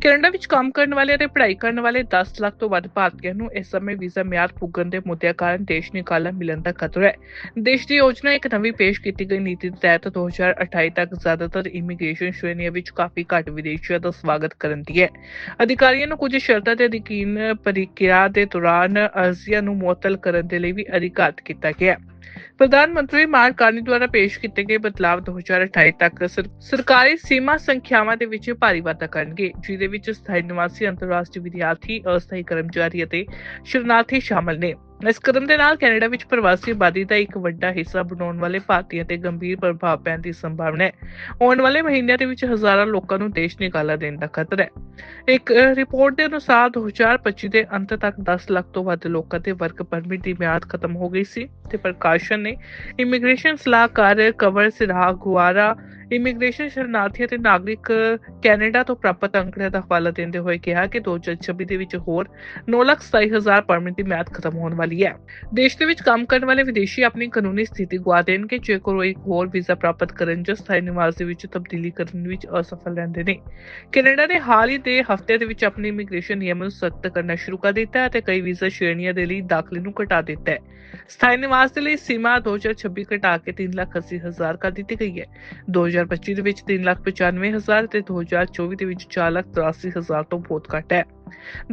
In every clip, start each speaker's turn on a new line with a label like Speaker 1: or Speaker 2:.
Speaker 1: Canada ਵਿੱਚ ਕੰਮ ਕਰਨ ਵਾਲੇ ਅਤੇ ਪੜ੍ਹਾਈ ਕਰਨ ਵਾਲੇ 10 ਲੱਖ ਤੋਂ ਵੱਧ ਭਾਰਤੀਆਂ ਨੂੰ ਇਸ ਸਮੇਂ ਵੀਜ਼ਾ ਮਿਆਦ ਪੁੱਗਣ ਦੇ ਮੁੱਦਿਆਂ ਕਾਰਨ ਦੇਸ਼ ਨਿਕਾਲਾ ਮਿਲਣ ਦਾ ਖਤਰਾ ਹੈ। ਦੇਸ਼ ਦੀ ਯੋਜਨਾ ਇੱਕ ਨਵੀਂ ਪੇਸ਼ ਕੀਤੀ ਗਈ ਨੀਤੀ ਦੇ ਤਹਿਤ 2028 ਤੱਕ ਜ਼ਿਆਦਾਤਰ ਇਮੀਗ੍ਰੇਸ਼ਨ ਸ਼੍ਰੇਣੀਆਂ ਵਿੱਚ ਕਾਫੀ ਘੱਟ ਵਿਦੇਸ਼ੀਆਂ ਦਾ ਸਵਾਗਤ ਕਰਨ ਦੀ ਹੈ। ਅਧਿਕਾਰੀਆਂ ਨੂੰ ਕੁਝ ਸ਼ਰਤਾਂ ਤੇ ਅਧੀਨ ਪ੍ਰਕਿਰਿਆ ਦੇ ਦੌਰਾਨ ਅਰਜ਼ੀਆਂ ਨੂੰ ਮੁਅੱਤਲ ਕਰਨ ਦੇ ਲਈ ਵੀ ਅਧਿਕਾਰਤ ਕੀਤਾ ਗਿਆ ਹੈ। ਪ੍ਰਧਾਨ ਮੰਤਰੀ ਮਾਰਕ ਕਾਰਨੀ ਦੁਆਰਾ ਪੇਸ਼ ਕੀਤੇ ਗਏ ਬਦਲਾਵ 2028 ਤੱਕ ਸਰਕਾਰੀ ਸੀਮਾ ਸੰਖਿਆਵਾਂ ਦੇ ਵਿੱਚ ਭਾਰੀ ਵਾਧਾ ਕਰਨਗੇ, ਜਿਹਦੇ ਵਿੱਚ ਸਥਾਈ ਨਿਵਾਸੀ, ਅੰਤਰਰਾਸ਼ਟਰੀ ਵਿਦਿਆਰਥੀ, ਅਸਥਾਈ ਕਰਮਚਾਰੀ ਅਤੇ ਸ਼ਰਨਾਰਥੀ ਸ਼ਾਮਲ ਨੇ। ਇਸ ਕਦਮ ਦੇ ਨਾਲ ਕੈਨੇਡਾ ਵਿੱਚ ਪ੍ਰਵਾਸੀ ਆਬਾਦੀ ਦਾ ਇੱਕ ਵੱਡਾ ਹਿੱਸਾ ਬਣਾਉਣ ਵਾਲੇ ਭਾਰਤੀਆਂ ਤੇ ਗੰਭੀਰ ਪ੍ਰਭਾਵ ਪੈਣ ਦੀ ਸੰਭਾਵਨਾ ਹੈ। ਆਉਣ ਵਾਲੇ ਮਹੀਨਿਆਂ ਦੇ ਵਿੱਚ ਹਜ਼ਾਰਾਂ ਲੋਕਾਂ ਨੂੰ ਦੇਸ਼ ਨਿਕਾਲਾ ਦੇਣ ਦਾ ਖਤਰਾ ਹੈ। ਇੱਕ ਰਿਪੋਰਟ ਦੇ ਅਨੁਸਾਰ 2025 ਦੇ ਅੰਤ ਤੱਕ 10 ਲੱਖ ਤੋਂ ਵੱਧ ਲੋਕਾਂ ਦੇ ਵਰਕ ਪਰਮਿਟ ਦੀ ਮਿਆਦ ਖਤਮ ਹੋ ਗਈ ਸੀ ਤੇ ਪ੍ਰਕਾਸ਼ਨ ਨੇ ਇਮੀਗ੍ਰੇਸ਼ਨ ਸਲਾਹਕਾਰ ਕਵਰ ਸਿਰਾਹ ਗੁਆਰਾ ਇਮੀਗ੍ਰੇਸ਼ਨ ਸ਼ਰਨਾਰਥੀ ਅਤੇ ਨਾਗਰਿਕ ਕੈਨੇਡਾ ਤੋਂ ਪ੍ਰਾਪਤ ਅੰਕੜਿਆਂ ਦਾ ਹਵਾਲਾ ਦਿੰਦੇ ਹੋਏ ਕਿਹਾ ਕਿ 2026 ਦੇ ਵਿੱਚ ਹੋਰ 9,27,000 ਪਰਮਿਟ ਦੀ ਮਿਆਦ ਖਤਮ ਹੋਣ ਵਾਲੀ ਹੈ। ਦੇਸ਼ ਦੇ ਵਿੱਚ ਕੰਮ ਕਰਨ ਵਾਲੇ ਵਿਦੇਸ਼ੀ ਆਪਣੀ ਕਾਨੂੰਨੀ ਸਥਿਤੀ ਗਵਾ ਦੇਣਗੇ ਜੇਕਰ ਉਹ ਇੱਕ ਹੋਰ ਵੀਜ਼ਾ ਪ੍ਰਾਪਤ ਕਰਨ ਜਾਂ ਸਥਾਈ ਨਿਵਾਸ ਦੇ ਵਿੱਚ ਤਬਦੀਲੀ ਕਰਨ ਵਿੱਚ ਅਸਫਲ ਰਹਿੰਦੇ ਨੇ। ਕੈਨੇਡਾ ਨੇ ਹਾਲ ਹੀ ਦੇ ਹਫ਼ਤੇ ਦੇ ਵਿੱਚ ਆਪਣੀ ਇਮੀਗ੍ਰੇਸ਼ਨ ਨਿਯਮਾਂ ਨੂੰ ਸਖਤ ਕਰਨਾ ਸ਼ੁਰੂ ਕਰ ਦਿੱਤਾ ਹੈ ਅਤੇ ਕਈ ਵੀਜ਼ਾ ਸ਼੍ਰੇਣੀਆਂ ਦੇ ਲਈ ਦਾਖਲੇ ਨੂੰ ਘਟਾ ਦਿੱਤਾ ਹੈ। ਸਥਾਈ ਨਿਵਾਸ ਦੇ ਲਈ ਸੀਮਾ 2026 ਘਟਾ ਕੇ 3,80,000 ਕਰ ਦਿੱਤੀ ਗਈ ਹੈ। 2025 ਦੇ ਵਿੱਚ 3,95,000 ਤੇ 2024 ਦੇ ਵਿੱਚ 4,83,000 ਤੋਂ ਬਹੁਤ ਘੱਟ ਹੈ।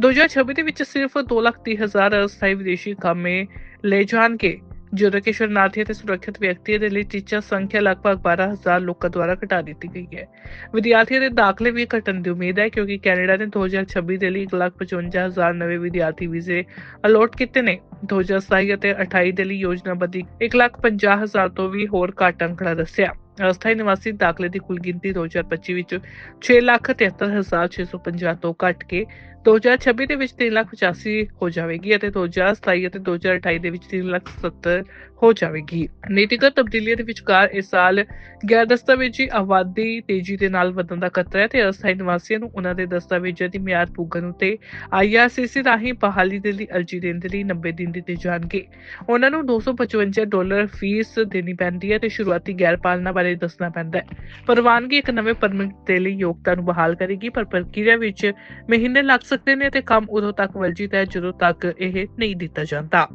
Speaker 1: 2026 ਦੇ ਵਿੱਚ ਸਿਰਫ 2,30,000 ਅਸਥਾਈ ਵਿਦੇਸ਼ੀ ਕਾਮੇ ਲੈ ਜਾਣਗੇ ਜਦੋਂ ਕਿ ਸ਼ਰਨਾਰਥੀ ਅਤੇ ਸੁਰੱਖਿਅਤ ਵਿਅਕਤੀਆਂ ਦੇ ਲਈ ਟੀਚਾ ਸੰਖਿਆ ਲਗਭਗ 12000 ਲੋਕਾਂ ਦੁਆਰਾ ਘਟਾ ਦਿੱਤੀ ਗਈ ਹੈ। ਵਿਦਿਆਰਥੀਆਂ ਦੇ ਦਾਖਲੇ ਵੀ ਘਟਣ ਦੀ ਉਮੀਦ ਹੈ ਕਿਉਂਕਿ ਕੈਨੇਡਾ ਨੇ 2026 ਦੇ ਲਈ 155000 ਨਵੇਂ ਵਿਦਿਆਰਥੀ ਵੀਜ਼ੇ ਅਲੋਟ ਕੀਤੇ ਨੇ। 2027 ਅਤੇ 28 ਦੇ ਲਈ ਯੋਜਨਾਬੱਧ 150000 ਤੋਂ ਵੀ ਹੋਰ ਘੱਟ ਅੰਕੜਾ ਦੱਸਿਆ। ਅਸਥਾਈ ਨਿਵਾਸੀ ਦਾਖਲੇ ਦੀ ਕੁੱਲ ਗਿਣਤੀ 2025 ਵਿੱਚ 673650 ਤੋਂ ਘਟ ਕੇ 2026 ਦੇ ਵਿੱਚ 3,85 ਹੋ ਜਾਵੇਗੀ ਅਤੇ 2027 ਅਤੇ 2028 ਦੇ ਵਿੱਚ 3,70 ਹੋ ਜਾਵੇਗੀ। ਨੀਤੀਗਤ ਤਬਦੀਲੀਆਂ ਦੇ ਵਿਚਕਾਰ ਇਸ ਸਾਲ ਗੈਰ ਦਸਤਾਵੇਜ਼ੀ ਆਬਾਦੀ ਤੇਜ਼ੀ ਦੇ ਨਾਲ ਵਧਣ ਦਾ ਖਤਰਾ ਹੈ ਤੇ ਅਸਥਾਈ ਨਿਵਾਸੀਆਂ ਨੂੰ ਉਹਨਾਂ ਦੇ ਦਸਤਾਵੇਜ਼ਾਂ ਦੀ ਮਿਆਦ ਪੁੱਗਣ ਉਤੇ ਆਈਆਰਸੀਸੀ ਰਾਹੀਂ ਬਹਾਲੀ ਦੇ ਲਈ ਅਰਜ਼ੀ ਦੇਣ ਦੇ ਲਈ 90 ਦਿਨ ਦਿੱਤੇ ਜਾਣਗੇ। ਉਹਨਾਂ ਨੂੰ 255 ਡਾਲਰ ਫੀਸ ਦੇਣੀ ਪੈਂਦੀ ਹੈ ਤੇ ਸ਼ੁਰੂਆਤੀ ਗੈਰ ਪਾਲਣਾ ਬਾਰੇ ਦੱਸਣਾ ਪੈਂਦਾ ਹੈ। ਪ੍ਰਵਾਨਗੀ ਇੱਕ ਨਵੇਂ ਪਰਮਿਟ ਦੇ ਲਈ ਯੋਗਤਾ ਨੂੰ ਬਹਾਲ ਕਰੇਗੀ, ਪਰ ਪ੍ਰਕਿਰਿਆ ਵਿੱਚ ਮਹੀਨੇ ਲੱਗ ਸਕਦੇ ਨੇ ਤੇ ਕੰਮ ਉਦੋਂ ਤੱਕ ਵਰਜਿਤ ਹੈ ਜਦੋਂ ਤੱਕ ਇਹ ਨਹੀਂ ਦਿੱਤਾ ਜਾਂਦਾ।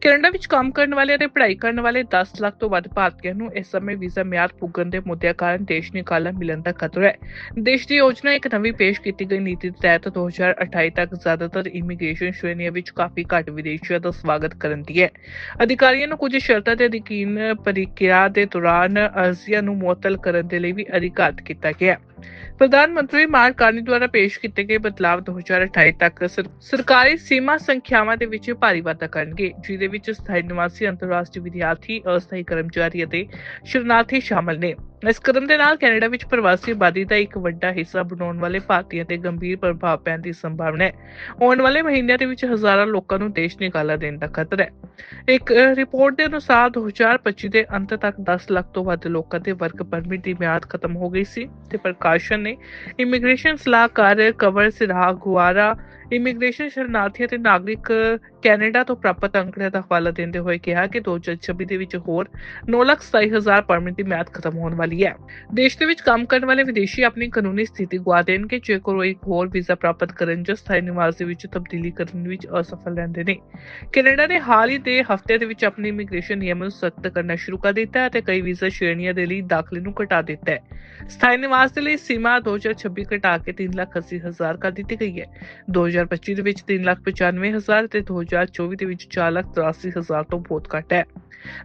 Speaker 1: ਕੈਨੇਡਾ ਵਿੱਚ ਕੰਮ ਕਰਨ ਵਾਲੇ ਅਤੇ ਪੜ੍ਹਾਈ ਕਰਨ ਵਾਲੇ 10 ਲੱਖ ਤੋਂ ਵੱਧ ਭਾਰਤੀਆਂ ਨੂੰ ਇਸ ਸਮੇਂ ਵੀਜ਼ਾ ਮਿਆਦ ਪੁੱਗਣ ਦੇ ਮੁੱਦਿਆਂ ਕਾਰਨ ਦੇਸ਼ ਨੂੰ ਕਾਲਾ ਮਿਲਣ ਦਾ ਖਤਰਾ ਹੈ। ਦੇਸ਼ ਦੀ ਯੋਜਨਾ ਇੱਕ ਨਵੀਂ ਪੇਸ਼ ਕੀਤੀ ਗਈ ਨੀਤੀ ਦੇ ਤਹਿਤ 2028 ਤੱਕ ਜ਼ਿਆਦਾਤਰ ਇਮੀਗ੍ਰੇਸ਼ਨ ਸ਼੍ਰੇਣੀਆਂ ਵਿੱਚ ਕਾਫੀ ਘੱਟ ਵਿਦੇਸ਼ੀਆਂ ਦਾ ਸਵਾਗਤ ਕਰਨ ਦੀ ਹੈ। ਅਧਿਕਾਰੀਆਂ ਨੂੰ ਕੁਝ ਸ਼ਰਤਾਂ ਤੇ ਯਕੀਨ ਪ੍ਰਕਿਰਿਆ ਦੇ ਦੌਰਾਨ ਅਰਜ਼ੀਆਂ ਨੂੰ ਮੁਅੱਤਲ ਕਰਨ ਦੇ ਲਈ ਵੀ ਅਧਿਕਾਰਤ ਕੀਤਾ ਗਿਆ ਹੈ। ਪ੍ਰਧਾਨ ਮੰਤਰੀ ਮਾਰਕ ਕਾਰਨੀ ਦੁਆਰਾ ਪੇਸ਼ ਕੀਤੇ ਗਏ ਬਦਲਾਵ 2028 ਤੱਕ ਸਰਕਾਰੀ ਸੀਮਾ ਸੰਖਿਆਵਾਂ ਦੇ ਵਿੱਚ ਭਾਰੀ ਵਾਧਾ ਕਰਨਗੇ, ਜਿਹਦੇ ਵਿੱਚ ਸਥਾਈ ਨਿਵਾਸੀ, ਅੰਤਰਰਾਸ਼ਟਰੀ ਵਿਦਿਆਰਥੀ, ਅਸਥਾਈ ਕਰਮਚਾਰੀ ਅਤੇ ਸ਼ਰਨਾਰਥੀ ਸ਼ਾਮਲ ਨੇ। ਇਸ ਕਦਮ ਦੇ ਨਾਲ ਕੈਨੇਡਾ ਵਿੱਚ ਪ੍ਰਵਾਸੀ ਆਬਾਦੀ ਦਾ ਇੱਕ ਵੱਡਾ ਹਿੱਸਾ ਬਣਾਉਣ ਵਾਲੇ ਭਾਰਤੀਆਂ ਤੇ ਗੰਭੀਰ ਪ੍ਰਭਾਵ ਪੈਣ ਦੀ ਸੰਭਾਵਨਾ ਹੈ। ਆਉਣ ਵਾਲੇ ਮਹੀਨਿਆਂ ਦੇ ਵਿੱਚ ਹਜ਼ਾਰਾਂ ਲੋਕਾਂ ਨੂੰ ਦੇਸ਼ ਨਿਕਾਲਾ ਦੇਣ ਦਾ ਖਤਰਾ ਹੈ। ਇੱਕ ਰਿਪੋਰਟ ਦੇ ਅਨੁਸਾਰ 2025 ਦੇ ਅੰਤ ਤੱਕ 10 ਲੱਖ ਤੋਂ ਵੱਧ ਲੋਕਾਂ ਦੇ ਵਰਕ ਪਰਮਿਟ ਦੀ ਮਿਆਦ ਖਤਮ ਹੋ ਗਈ ਸੀ ਤੇ ਪ੍ਰਕਾਸ਼ਨ ਨੇ ਇਮੀਗ੍ਰੇਸ਼ਨ ਸਲਾਹਕਾਰ ਕੰਵਰ ਸਿਰਾਹ ਗੁਆਰਾ ਇਮੀਗ੍ਰੇਸ਼ਨ ਸ਼ਰਨਾਰਥੀ ਅਤੇ ਨਾਗਰਿਕ ਕੈਨੇਡਾ ਤੋਂ ਪ੍ਰਾਪਤ ਅੰਕੜਿਆਂ ਦਾ ਹਵਾਲਾ ਦਿੰਦੇ ਹੋਏ ਕਿਹਾ ਕਿ 2026 ਦੇ ਵਿੱਚ ਹੋਰ 9,27,000 ਪਰਮਿਟ ਦੀ ਮਿਆਦ ਖਤਮ ਹੋਣ ਵਾਲੀ ਹੈ। ਦੇਸ਼ ਦੇ ਵਿੱਚ ਕੰਮ ਕਰਨ ਵਾਲੇ ਵਿਦੇਸ਼ੀ ਆਪਣੀ ਕਾਨੂੰਨੀ ਸਥਿਤੀ ਗਵਾ ਦੇਣਗੇ ਜੇਕਰ ਉਹ ਇੱਕ ਹੋਰ ਵੀਜ਼ਾ ਪ੍ਰਾਪਤ ਕਰਨ ਜਾਂ ਸਥਾਈ ਨਿਵਾਸ ਦੇ ਵਿੱਚ ਤਬਦੀਲੀ ਕਰਨ ਵਿੱਚ ਅਸਫਲ ਰਹਿੰਦੇ ਨੇ। ਕੈਨੇਡਾ ਨੇ ਹਾਲ ਹੀ ਦੇ ਹਫ਼ਤੇ ਦੇ ਵਿੱਚ ਆਪਣੀ ਇਮੀਗ੍ਰੇਸ਼ਨ ਨਿਯਮਾਂ ਨੂੰ ਸਖਤ ਕਰਨਾ ਸ਼ੁਰੂ ਕਰ ਦਿੱਤਾ ਹੈ ਤੇ ਕਈ ਵੀਜ਼ਾ ਸ਼੍ਰੇਣੀਆਂ ਦੇ ਲਈ ਦਾਖਲੇ ਨੂੰ ਘਟਾ ਦਿੱਤਾ ਹੈ। ਸਥਾਈ ਨਿਵਾਸ ਦੇ ਲਈ ਸੀਮਾ 2026 ਘਟਾ ਕੇ 3,80,000 ਕਰ ਦਿੱਤੀ ਗਈ ਹੈ। 2025 ਦੇ ਵਿੱਚ 3,95,000 ਤੇ 2024 ਦੇ ਵਿੱਚ 4,83,000 ਤੋਂ ਬਹੁਤ ਘੱਟ ਹੈ।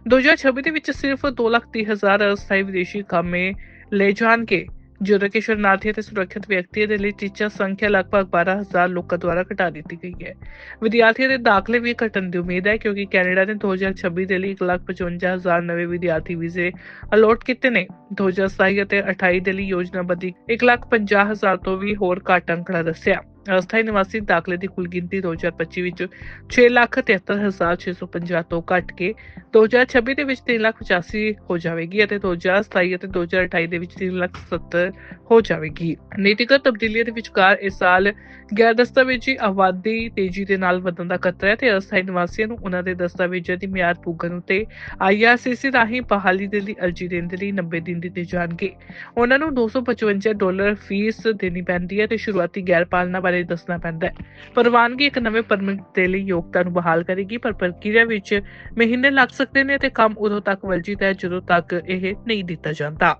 Speaker 1: 2026 ਦੇ ਵਿੱਚ ਸਿਰਫ 2,30,000 ਅਸਥਾਈ ਵਿਦੇਸ਼ੀ ਕਾਮੇ ਲੈ ਜਾਣਗੇ ਜਦੋਂ ਕਿ ਸ਼ਰਨਾਰਥੀ ਅਤੇ ਸੁਰੱਖਿਅਤ ਵਿਅਕਤੀਆਂ ਦੇ ਲਈ ਟੀਚਾ ਸੰਖਿਆ ਲਗਭਗ 12000 ਲੋਕਾਂ ਦੁਆਰਾ ਘਟਾ ਦਿੱਤੀ ਗਈ ਹੈ। ਵਿਦਿਆਰਥੀਆਂ ਦੇ ਦਾਖਲੇ ਵੀ ਘਟਣ ਦੀ ਉਮੀਦ ਹੈ ਕਿਉਂਕਿ ਕੈਨੇਡਾ ਨੇ 2026 ਦੇ ਲਈ 155000 ਨਵੇਂ ਵਿਦਿਆਰਥੀ ਵੀਜ਼ੇ ਅਲੋਟ ਕੀਤੇ ਨੇ। 2027 ਅਤੇ 28 ਦੇ ਲਈ ਯੋਜਨਾਬੱਧ 150000 ਤੋਂ ਵੀ ਹੋਰ ਘੱਟ ਅੰਕੜਾ ਦੱਸਿਆ। ਅਸਥਾਈ ਨਿਵਾਸੀ ਦਾਖਲੇ ਦੀ ਕੁੱਲ ਗਿਣਤੀ 2025 ਵਿੱਚ 6,73,650 ਤੋਂ ਘਟ ਕੇ 2026 ਦੇ ਵਿੱਚ 3,85 ਹੋ ਜਾਵੇਗੀ ਅਤੇ 2027 ਅਤੇ 2028 ਦੇ ਵਿੱਚ 3,70 ਹੋ ਜਾਵੇਗੀ। ਨੀਤੀਗਤ ਤਬਦੀਲੀਆਂ ਦੇ ਵਿਚਕਾਰ ਇਸ ਸਾਲ ਗੈਰ ਦਸਤਾਵੇਜ਼ੀ ਆਬਾਦੀ ਤੇਜ਼ੀ ਦੇ ਨਾਲ ਵਧਣ ਦਾ ਖਤਰਾ ਹੈ ਤੇ ਅਸਥਾਈ ਨਿਵਾਸੀਆਂ ਨੂੰ ਉਹਨਾਂ ਦੇ ਦਸਤਾਵੇਜ਼ਾਂ ਦੀ ਮਿਆਦ ਪੁੱਗਣ ਉਤੇ ਆਈਆਰਸੀਸੀ ਰਾਹੀਂ ਬਹਾਲੀ ਦੇ ਲਈ ਅਰਜ਼ੀ ਦੇਣ ਦੇ ਲਈ 90 ਦਿਨ ਦਿੱਤੇ ਜਾਣਗੇ। ਉਹਨਾਂ ਨੂੰ 255 ਡਾਲਰ ਫੀਸ ਦੇਣੀ ਪੈਂਦੀ ਹੈ ਤੇ ਸ਼ੁਰੂਆਤੀ ਗੈਰ ਪਾਲਣਾ ਬਾਰੇ ਦੱਸਣਾ ਪੈਂਦਾ ਹੈ। ਪ੍ਰਵਾਨਗੀ ਇੱਕ ਨਵੇਂ ਪਰਮਿਟ ਦੇ ਲਈ ਯੋਗਤਾ ਨੂੰ ਬਹਾਲ ਕਰੇਗੀ, ਪਰ ਪ੍ਰਕਿਰਿਆ ਵਿੱਚ ਮਹੀਨੇ ਲੱਗ ਸਕਦੇ ਨੇ ਤੇ ਕੰਮ ਉਦੋਂ ਤੱਕ ਵਰਜਿਤ ਹੈ ਜਦੋਂ ਤੱਕ ਇਹ ਨਹੀਂ ਦਿੱਤਾ ਜਾਂਦਾ।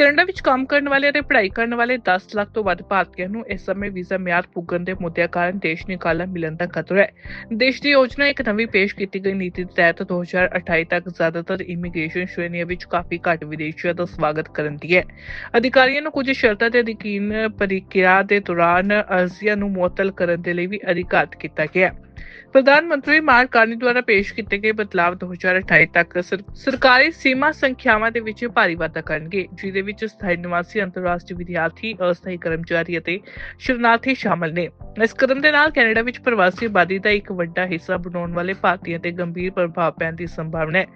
Speaker 1: ਕੈਨੇਡਾ ਵਿੱਚ ਕੰਮ ਕਰਨ ਵਾਲੇ ਅਤੇ ਪੜ੍ਹਾਈ ਕਰਨ ਵਾਲੇ 10 ਲੱਖ ਤੋਂ ਵੱਧ ਭਾਰਤੀਆਂ ਨੂੰ ਇਸ ਸਮੇਂ ਵੀਜ਼ਾ ਮਿਆਦ ਪੁੱਗਣ ਦੇ ਮੁੱਦਿਆਂ ਕਾਰਨ ਦੇਸ਼ ਨਿਕਾਲਾ ਮਿਲਣ ਦਾ ਖਤਰਾ ਹੈ। ਦੇਸ਼ ਦੀ ਯੋਜਨਾ ਇੱਕ ਨਵੀਂ ਪੇਸ਼ ਕੀਤੀ ਗਈ ਨੀਤੀ ਦੇ ਤਹਿਤ 2028 ਤੱਕ ਜ਼ਿਆਦਾਤਰ ਇਮੀਗ੍ਰੇਸ਼ਨ ਸ਼੍ਰੇਣੀਆਂ ਵਿੱਚ ਕਾਫੀ ਘੱਟ ਵਿਦੇਸ਼ੀਆਂ ਦਾ ਸਵਾਗਤ ਕਰਨ ਦੀ ਹੈ। ਅਧਿਕਾਰੀਆਂ ਨੂੰ ਕੁਝ ਸ਼ਰਤਾਂ ਤੇ ਅਧੀਨ ਪ੍ਰਕਿਰਿਆ ਦੇ ਦੌਰਾਨ ਅਰਜ਼ੀਆਂ ਨੂੰ ਮੁਅੱਤਲ ਕਰਨ ਦੇ ਲਈ ਵੀ ਅਧਿਕਾਰਤ ਕੀਤਾ ਗਿਆ ਹੈ। ਪ੍ਰਧਾਨ ਮੰਤਰੀ ਮਾਰਕ ਕਾਰਨੀ ਦੁਆਰਾ ਪੇਸ਼ ਕੀਤੇ ਗਏ ਬਦਲਾਵ 2028 ਤੱਕ ਸਰਕਾਰੀ ਸੀਮਾ ਸੰਖਿਆਵਾਂ ਦੇ ਵਿੱਚ ਭਾਰੀ ਵਾਧਾ ਕਰਨਗੇ, ਜਿਹਦੇ ਵਿੱਚ ਸਥਾਈ ਨਿਵਾਸੀ, ਅੰਤਰਰਾਸ਼ਟਰੀ ਵਿਦਿਆਰਥੀ, ਅਸਥਾਈ ਕਰਮਚਾਰੀ ਅਤੇ ਸ਼ਰਨਾਰਥੀ ਸ਼ਾਮਲ ਨੇ। ਇਸ ਕਦਮ ਦੇ ਨਾਲ ਕੈਨੇਡਾ ਵਿੱਚ ਪ੍ਰਵਾਸੀ ਆਬਾਦੀ ਦਾ ਇੱਕ ਵੱਡਾ ਹਿੱਸਾ ਬਣਾਉਣ ਵਾਲੇ ਭਾਰਤੀਆਂ ਤੇ ਗੰਭੀਰ ਪ੍ਰਭਾਵ ਪੈਣ ਦੀ ਸੰਭਾਵਨਾ ਹੈ।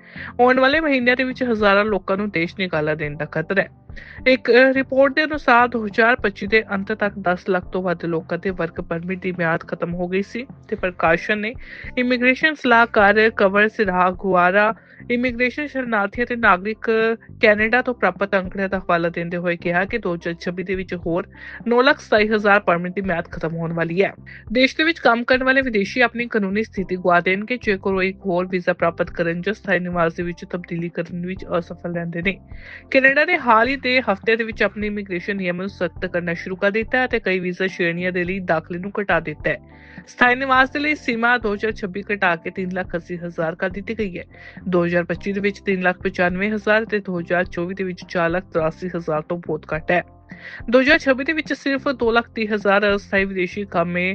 Speaker 1: ਆਉਣ ਵਾਲੇ ਮਹੀਨਿਆਂ ਦੇ ਵਿੱਚ ਹਜ਼ਾਰਾਂ ਲੋਕਾਂ ਨੂੰ ਦੇਸ਼ ਨਿਕਾਲਾ ਦੇਣ ਦਾ ਖਤਰਾ ਹੈ। ਇੱਕ ਰਿਪੋਰਟ ਦੇ ਅਨੁਸਾਰ 2025 ਦੇ ਅੰਤ ਤੱਕ 10 ਲੱਖ ਤੋਂ ਵੱਧ ਲੋਕਾਂ ਦੇ ਵਰਕ ਪਰਮਿਟ ਦੀ ਮਿਆਦ ਖਤਮ ਹੋ ਗਈ ਸੀ ਤੇ ਪ੍ਰਕਾਸ਼ਨ ਨੇ ਇਮੀਗ੍ਰੇਸ਼ਨ ਸਲਾਹਕਾਰ ਕਵਰ ਸਿਰਾਹ ਗੁਆਰਾ ਇਮੀਗ੍ਰੇਸ਼ਨ ਸ਼ਰਨਾਰਥੀ ਅਤੇ ਨਾਗਰਿਕ ਕੈਨੇਡਾ ਤੋਂ ਪ੍ਰਾਪਤ ਅੰਕੜਿਆਂ ਦਾ ਹਵਾਲਾ ਦਿੰਦੇ ਹੋਏ ਕਿਹਾ ਕਿ 2026 ਦੇ ਵਿੱਚ ਹੋਰ 9,27,000 ਪਰਮਿਟ ਦੀ ਮਿਆਦ ਖਤਮ ਹੋਣ ਵਾਲੀ ਹੈ। ਦੇਸ਼ ਦੇ ਵਿੱਚ ਕੰਮ ਕਰਨ ਵਾਲੇ ਵਿਦੇਸ਼ੀ ਆਪਣੀ ਕਾਨੂੰਨੀ ਸਥਿਤੀ ਗਵਾ ਦੇਣਗੇ ਜੇਕਰ ਉਹ ਇੱਕ ਹੋਰ ਵੀਜ਼ਾ ਪ੍ਰਾਪਤ ਕਰਨ ਜਾਂ ਸਥਾਈ ਨਿਵਾਸ ਦੇ ਵਿੱਚ ਤਬਦੀਲੀ ਕਰਨ ਵਿੱਚ ਅਸਫਲ ਰਹਿੰਦੇ ਨੇ। ਕੈਨੇਡਾ ਨੇ ਹਾਲ ਹੀ ਦੇ ਹਫ਼ਤੇ ਦੇ ਵਿੱਚ ਆਪਣੀ ਇਮੀਗ੍ਰੇਸ਼ਨ ਨਿਯਮਾਂ ਨੂੰ ਸਖਤ ਕਰਨਾ ਸ਼ੁਰੂ ਕਰ ਦਿੱਤਾ ਹੈ ਅਤੇ ਕਈ ਵੀਜ਼ਾ ਸ਼੍ਰੇਣੀਆਂ ਦੇ ਲਈ ਦਾਖਲੇ ਨੂੰ ਘਟਾ ਦਿੱਤਾ ਹੈ। ਸਥਾਈ ਨਿਵਾਸ ਦੇ ਲਈ ਸੀਮਾ 2026 ਘਟਾ ਕੇ 3,80,000 ਕਰ ਦਿੱਤੀ ਗਈ ਹੈ। 2025 ਦੇ ਵਿੱਚ 3,95,000 ਤੇ 2024 ਦੇ ਵਿੱਚ 4,83,000 ਤੋਂ ਬਹੁਤ ਘੱਟ ਹੈ। 2026 ਦੇ ਵਿੱਚ ਸਿਰਫ 2,30,000 ਅਸਥਾਈ ਵਿਦੇਸ਼ੀ ਕਾਮੇ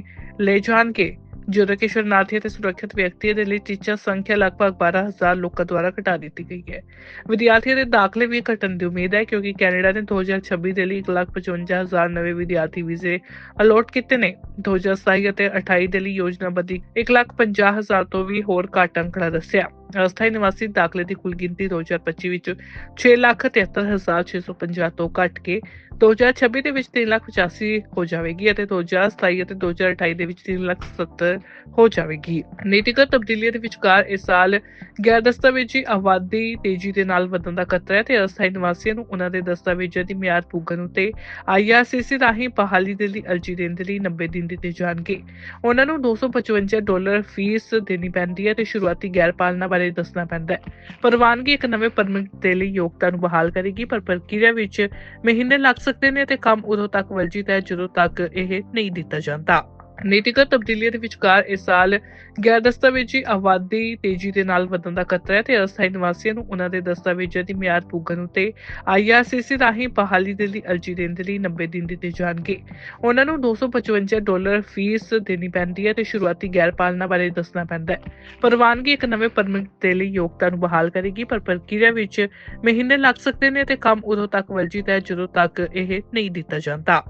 Speaker 1: ਲੈ ਜਾਣਗੇ। ਜਦੋਂ ਕਿ ਸ਼ਰਨਾਰਥੀ ਅਤੇ ਸੁਰੱਖਿਅਤ ਵਿਅਕਤੀਆਂ ਦੇ ਲਈ ਟੀਚਾ ਸੰਖਿਆ ਲਗਭਗ 12000 ਲੋਕਾਂ ਦੁਆਰਾ ਘਟਾ ਦਿੱਤੀ ਗਈ ਹੈ। ਵਿਦਿਆਰਥੀਆਂ ਦੇ ਦਾਖਲੇ ਵੀ ਘਟਣ ਦੀ ਉਮੀਦ ਹੈ ਕਿਉਂਕਿ ਕੈਨੇਡਾ ਨੇ 2026 ਦੇ ਲਈ 155000 ਨਵੇਂ ਵਿਦਿਆਰਥੀ ਵੀਜ਼ੇ ਅਲੋਟ ਕੀਤੇ ਨੇ। 2027 ਅਤੇ 28 ਦੇ ਲਈ ਯੋਜਨਾਬੱਧੀ 150000 ਤੋਂ ਵੀ ਹੋਰ ਘੱਟ ਅੰਕੜਾ ਦੱਸਿਆ। ਅਸਥਾਈ ਨਿਵਾਸੀ ਦਾਖਲੇ ਦੀ ਕੁੱਲ ਗਿਣਤੀ 2025 ਵਿੱਚ 6,73,650 ਤੋਂ ਘਟ ਕੇ 2026 ਦੇ ਵਿੱਚ 3,85 ਹੋ ਜਾਵੇਗੀ ਅਤੇ 2027 ਅਤੇ 2028 ਦੇ ਵਿੱਚ 3,70 ਹੋ ਜਾਵੇਗੀ। ਨੀਤੀਗਤ ਤਬਦੀਲੀਆਂ ਦੇ ਵਿਚਕਾਰ ਇਸ ਸਾਲ ਗੈਰ ਦਸਤਾਵੇਜ਼ੀ ਆਬਾਦੀ ਤੇਜ਼ੀ ਦੇ ਨਾਲ ਵਧਣ ਦਾ ਖਤਰਾ ਹੈ ਤੇ ਅਸਥਾਈ ਨਿਵਾਸੀਆਂ ਨੂੰ ਉਹਨਾਂ ਦੇ ਦਸਤਾਵੇਜ਼ਾਂ ਦੀ ਮਿਆਦ ਪੁੱਗਣ ਉਤੇ ਆਈਆਰਸੀਸੀ ਰਾਹੀਂ ਬਹਾਲੀ ਦੇ ਲਈ ਅਰਜ਼ੀ ਦੇਣ ਦੇ ਲਈ 90 ਦਿਨ ਦਿੱਤੇ ਜਾਣਗੇ। ਉਹਨਾਂ ਨੂੰ 255 ਡਾਲਰ ਫੀਸ ਦੇਣੀ ਪੈਂਦੀ ਹੈ ਤੇ ਸ਼ੁਰੂਆਤੀ ਗੈਰ ਪਾਲਣਾ ਬਾਰੇ ਦੱਸਣਾ ਪੈਂਦਾ ਹੈ। ਪ੍ਰਵਾਨਗੀ ਇੱਕ ਨਵੇਂ ਪਰਮਿਟ ਦੇ ਲਈ ਯੋਗਤਾ ਨੂੰ ਬਹਾਲ ਕਰੇਗੀ, ਪਰ ਪ੍ਰਕਿਰਿਆ ਵਿੱਚ ਮਹੀਨੇ ਲੱਗ ਸਕਦੇ ਨੇ ਤੇ ਕੰਮ ਉਦੋਂ ਤੱਕ ਵਰਜਿਤ ਹੈ ਜਦੋਂ ਤੱਕ ਇਹ ਨਹੀਂ ਦਿੱਤਾ ਜਾਂਦਾ। ਨੀਤੀਗਤ ਤਬਦੀਲੀਆਂ ਦੇ ਵਿਚਕਾਰ ਇਸ ਸਾਲ ਗੈਰ ਦਸਤਾਵੇਜ਼ੀ ਆਬਾਦੀ ਤੇਜ਼ੀ ਦੇ ਨਾਲ ਵਧਣ ਦਾ ਖਤਰਾ ਹੈ ਤੇ ਅਸਥਾਈ ਨਿਵਾਸੀਆਂ ਨੂੰ ਉਹਨਾਂ ਦੇ ਦਸਤਾਵੇਜ਼ਾਂ ਦੀ ਮਿਆਦ ਪੁੱਗਣ ਉਤੇ ਆਈਆਰਸੀਸੀ ਰਾਹੀਂ ਬਹਾਲੀ ਦੇ ਲਈ ਅਰਜ਼ੀ ਦੇਣ ਦੇ ਲਈ 90 ਦਿਨ ਦਿੱਤੇ ਜਾਣਗੇ। ਉਹਨਾਂ ਨੂੰ 255 ਡਾਲਰ ਫੀਸ ਦੇਣੀ ਪੈਂਦੀ ਹੈ ਤੇ ਸ਼ੁਰੂਆਤੀ ਗੈਰ ਪਾਲਣਾ ਬਾਰੇ ਦੱਸਣਾ ਪੈਂਦਾ ਹੈ। ਪ੍ਰਵਾਨਗੀ ਇੱਕ ਨਵੇਂ ਪਰਮਿਟ ਦੇ ਲਈ ਯੋਗਤਾ ਨੂੰ ਬਹਾਲ ਕਰੇਗੀ, ਪਰ ਪ੍ਰਕਿਰਿਆ ਵਿੱਚ ਮਹੀਨੇ ਲੱਗ ਸਕਦੇ ਨੇ ਤੇ ਕੰਮ ਉਦੋਂ ਤੱਕ ਵਰਜਿਤ ਹੈ ਜਦੋਂ ਤੱਕ ਇਹ ਨਹੀਂ ਦਿੱਤਾ ਜਾਂਦਾ।